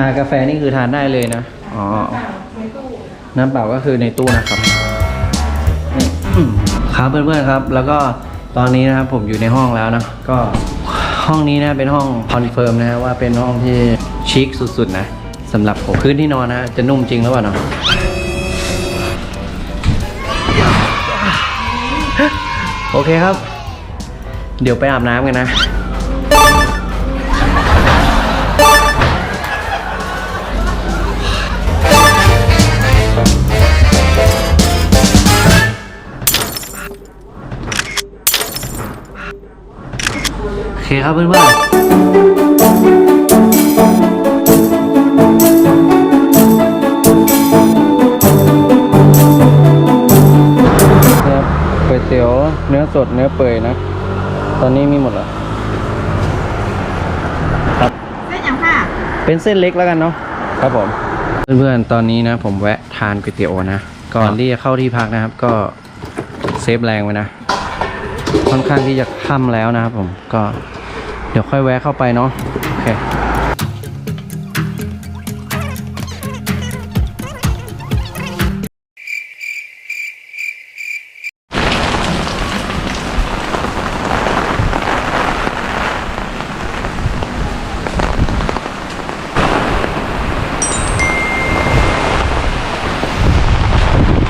ากาแฟนี่คือทานได้เลยนะ อ๋อ น้ำเปล่าก็คือในตู้นะครับนี่ครับเพื่อนๆครับ แล้วก็ตอนนี้นะครับผมอยู่ในห้องแล้วนะ ก็ห้องนี้นะเป็นห้องคอนเฟิร์มนะฮะว่าเป็นห้องที่ชิคสุดๆนะสำหรับผมพื้นที่นอนนะจะนุ่มจริงหรือเปล่าเนาะโอเคครับ เดี๋ยวไปอาบน้ำกันนะ โอเคครับเพื่อนๆครับก๋วยเตี๋ยวเนื้อสดเนื้อเปื่อยนะ ตอนนี้มีหมดแล้วครับ เส้นอย่างค่ะ เป็นเส้นเล็กแล้วกันเนาะครับผม เพื่อนๆ ตอนนี้นะ ผมแวะทานก๋วยเตี๋ยวนะ ก่อนที่จะเข้าที่พักนะครับ ก็เซฟแรงไว้นะ ค่อนข้างที่จะค่ำแล้วนะครับผมก็เดี๋ยวค่อยแวะเข้าไปเนาะโอเค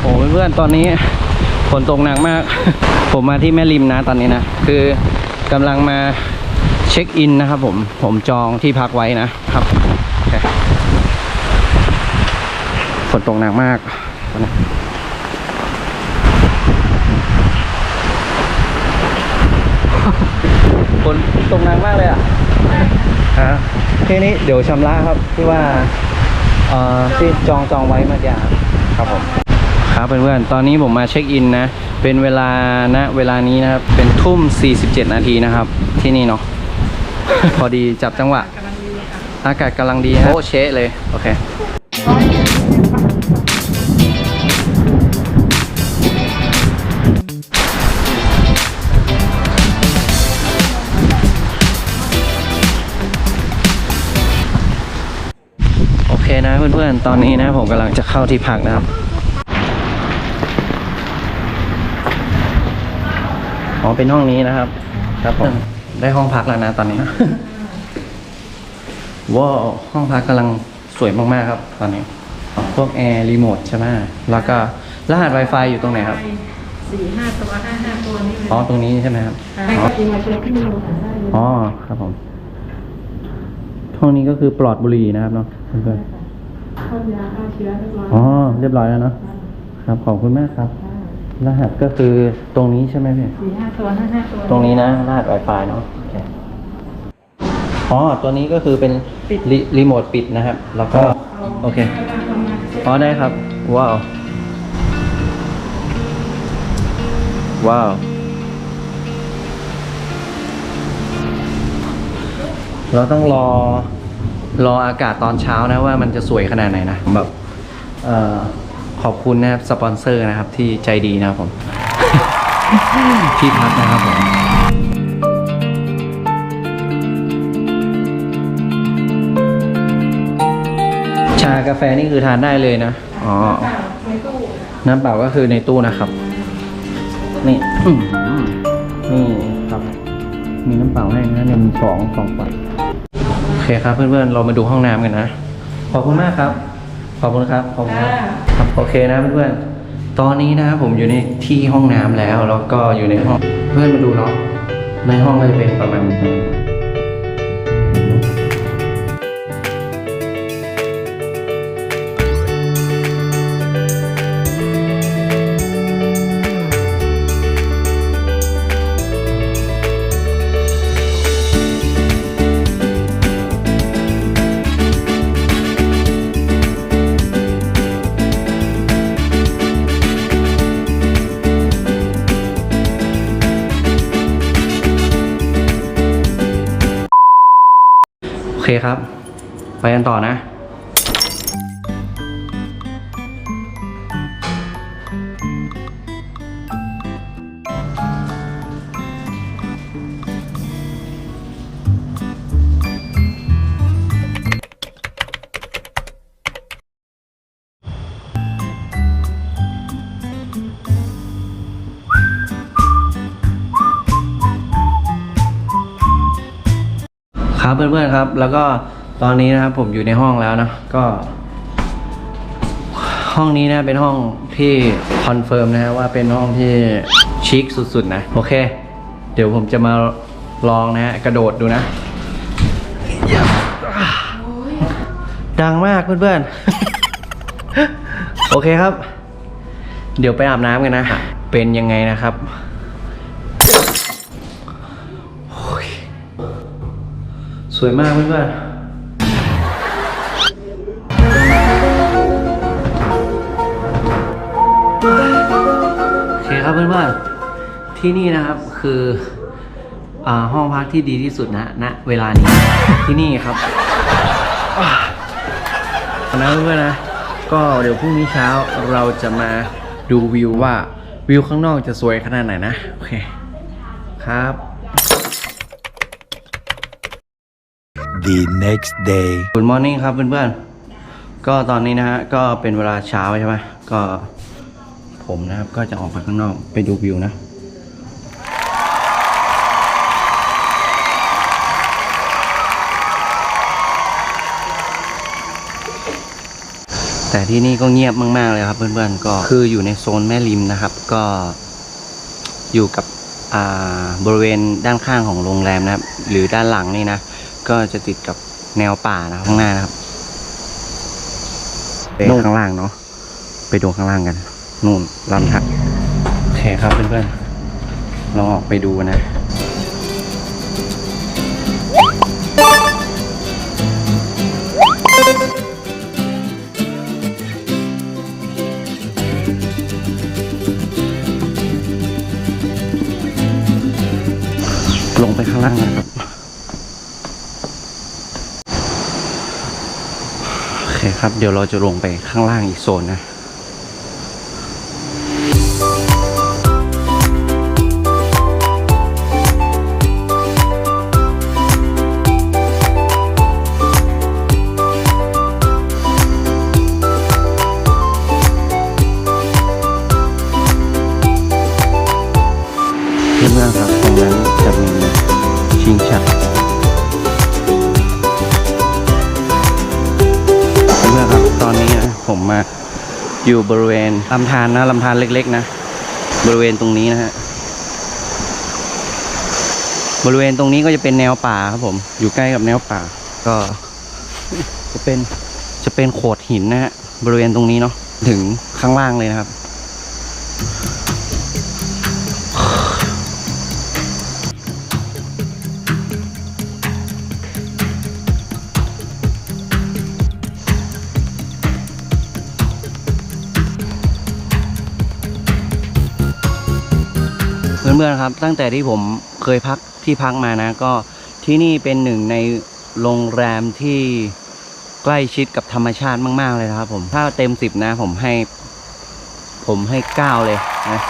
โอ้เพื่อนๆตอนนี้ฝนตกหนักมาก ผมมาที่แม่ริมนะตอนนี้นะ คือกำลังมาเช็คอินนะครับผม ผมจองที่พักไว้นะครับฝนตกหนักมากฝนตกหนักมากเลยอะฮะทีนี้เดี๋ยวชำระครับที่ว่า เอ่อที่จองจองไว้เมื่อกี้ครับผม ครับเพื่อนๆ ตอนนี้ผมมาเช็คอินนะ เป็นเวลาณเวลานี้นะครับ เป็นทุ่ม 47 นาทีนะครับ ที่นี่เนาะ พอดีจับจังหวะ อากาศกำลังดีฮะโอ้เชะเลย โอเคโอเคนะเพื่อนๆ ตอนนี้นะผมกำลังจะเข้าที่พักนะครับ อ๋อเป็นห้องนี้นะครับ ครับผมได้ห้องพักแล้วนะตอนนี้ว้าวห้องพักกำลังสวยมากๆครับ ตอนนี้พวกแอร์รีโมทใช่ไหมแล้วก็รหัส Wi-Fi อยู่ตรงไหนครับสี่ห้าตัวห้าห้าตัวนี่เลยอ๋อตรงนี้ใช่ไหมครับให้ก็อิงมาเช็คที่มือถือได้เลยอ๋อครับผมห้องนี้ก็คือปลอดบุหรี่นะครับเนาะเพื่อนพ่นยาฆ่าเชื้อเรียบร้อยๆอ๋อเรียบร้อยแล้วเนาะครับขอบคุณมากครับ รหัสก็คือตรงนี้ใช่ไหมพี่สี่ห้าตัวห้าห้าตัวตรงนี้นะรหัส Wi-Fi เนาะโอเคอ๋อตัวนี้ก็คือเป็นรีรีโมทปิดนะครับ แล้วก็โอเคอ๋อได้ครับ ว้าว ว้าว เราต้องรอรออากาศตอนเช้านะว่ามันจะสวยขนาดไหนนะแบบเอ่อ ขอบคุณนะครับสปอนเซอร์นะครับที่ใจดีนะครับผม ที่พักนะครับผมชากาแฟนี่คือทานได้เลยนะ อ๋อ น้ำเปล่าก็คือในตู้นะครับ นี่นี่ครับ มีน้ำเปล่าให้นะหนึ่งสองสองปัดโอเคครับเพื่อนๆ เรามาดูห้องน้ำกันนะ ขอบคุณมากครับ ขอบคุณครับขอบคุณครับครับโอเคนะเพื่อนๆตอนนี้นะครับผมอยู่ในที่ห้องน้ำแล้ว แล้วก็อยู่ในห้องเพื่อนมาดูเนาะในห้องก็จะเป็นประมาณนี้ คครับ ไปกันต่อนะ ครับเพื่อนๆครับ แล้วก็ตอนนี้นะครับผมอยู่ในห้องแล้วนะก็ ห้องนี้นะเป็นห้องที่คอนเฟิร์มนะฮะว่าเป็นห้องที่ชิคสุดๆนะโอเค เดี๋ยวผมจะมาลองนะฮะกระโดดดูนะ ดังมากเพื่อนๆ โอเคครับ เดี๋ยวไปอาบน้ำกันนะ เป็นยังไงนะครับ วยมากเพื่อนๆโอเคครับเพื่อนๆที่นี่นะครับคืออาห้องพักที่ดีที่สุดนะณเวลานี้ที่นี่ครับนะเพื่อนๆนะ ก็เดี๋ยวพรุ่งนี้เช้าเราจะมาดูวิวว่าวิวข้างนอกจะสวยขนาดไหนนะ โอเค ครับ The next day. Good morning ครับเพื่อนๆ ก็ตอนนี้นะฮะ ก็เป็นเวลาเช้าใช่ไหมก็ผมนะครับ ก็จะออกไปข้างนอกไปดูวิวนะแต่ที่นี่ก็เงียบมาก ๆ เลยครับ เพื่อนๆก็คืออยู่ในโซนแม่ริมนะครับ ก็อยู่กับอ่าบริเวณด้านข้างของโรงแรมนะครับ หรือด้านหลังนี่นะ ก็จะติดกับแนวป่านะข้างหน้านะครับไปข้างล่างเนาะไปดูข้างล่างกัน นู่นลำทักโอเคครับเพื่อนๆเราออกไปดูนะลงไปข้างล่างนะครับ โอ เคครับ เดี๋ยวเราจะลงไปข้างล่างอีกโซนนะ ผมมาอยู่บริเวณลำธารนะลำธารเล็ก ๆ นะ บริเวณตรงนี้นะฮะบริเวณตรงนี้ก็จะเป็นแนวป่าครับผม อยู่ใกล้กับแนวป่า ก็จะเป็นจะเป็นโขดหินนะฮะบริเวณตรงนี้เนาะถึงข้างล่างเลยนะครับ เพื่อนๆครับ ตั้งแต่ที่ผมเคยพักที่พักมานะ ก็ที่นี่เป็นหนึ่งในโรงแรมที่ใกล้ชิดกับธรรมชาติมาก ๆ เลยนะครับ ผมถ้าเต็มสิบนะ ผมให้ ผมให้เก้าเลยนะ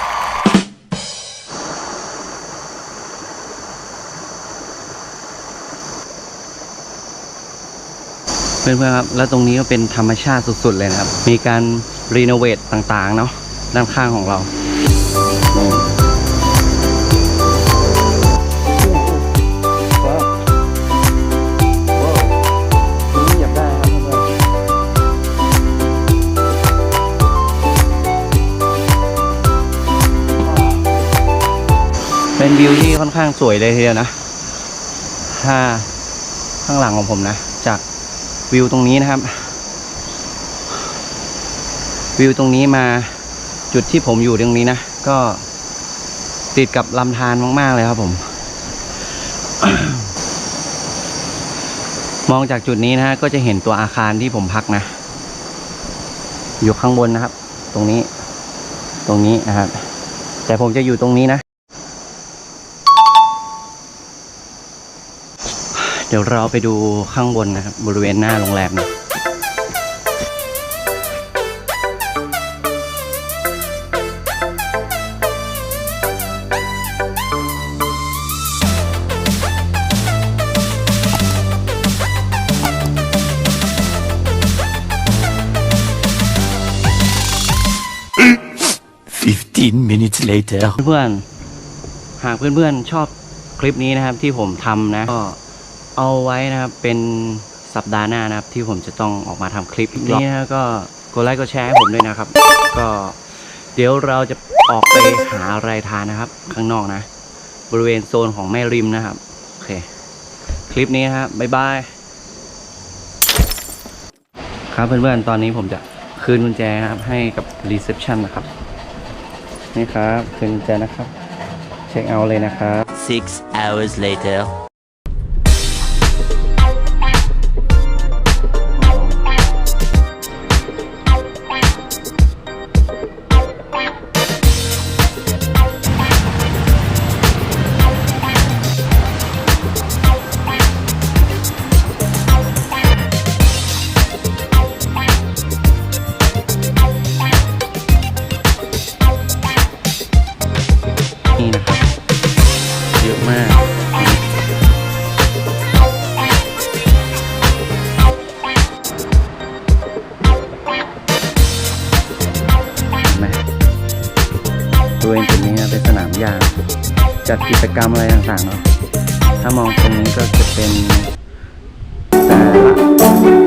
เพื่อนๆครับ แล้วตรงนี้ก็เป็นธรรมชาติสุด ๆ เลยนะครับ มีการรีโนเวทต่าง ๆ เนาะด้านข้างของเรา เป็นวิวที่ค่อนข้างสวยเลยทีเดียวนะถ้าข้างหลังของผมนะ จากวิวตรงนี้นะครับ วิวตรงนี้มาจุดที่ผมอยู่ตรงนี้นะ ก็ติดกับลำธารมาก ๆ เลยครับผม มองจากจุดนี้นะฮะก็จะเห็นตัวอาคารที่ผมพักนะ อยู่ข้างบนนะครับ ตรงนี้ ตรงนี้นะครับ แต่ผมจะอยู่ตรงนี้นะ ดี๋ยวเราไปดูข้างบนนะครับ บริเวณหน้าโรงแรมนะ15 minutes later. เพื่อนๆหากเพื่อนๆชอบคลิปนี้นะครับที่ผมทำนะก็ เอาไว้นะครับเป็นสัปดาห์หน้านะครับ ที่ผมจะต้องออกมาทำคลิปนี้นะก็กดไลค์กดแชร์ให้ผมด้วยนะครับ ก็เดี๋ยวเราจะออกไปหาอะไรทานนะครับ ข้างนอกนะ บริเวณโซนของแม่ริมนะครับ โอเค คลิปนี้นะครับบ๊ายบาย ครับเพื่อนๆ ตอนนี้ผมจะคืนกุญแจนะครับ ให้กับรีเซพชันนะครับ นี่ครับ คืนกุญแจนะครับ เช็คเอาท์เลยนะครับ Six hours later. ริเวณจุดนี้เป็นสนามหญ้าจัดกิจกรรมอะไรต่างๆเนาะถ้ามองตรงนี้ก็จะเป็นแต่ละ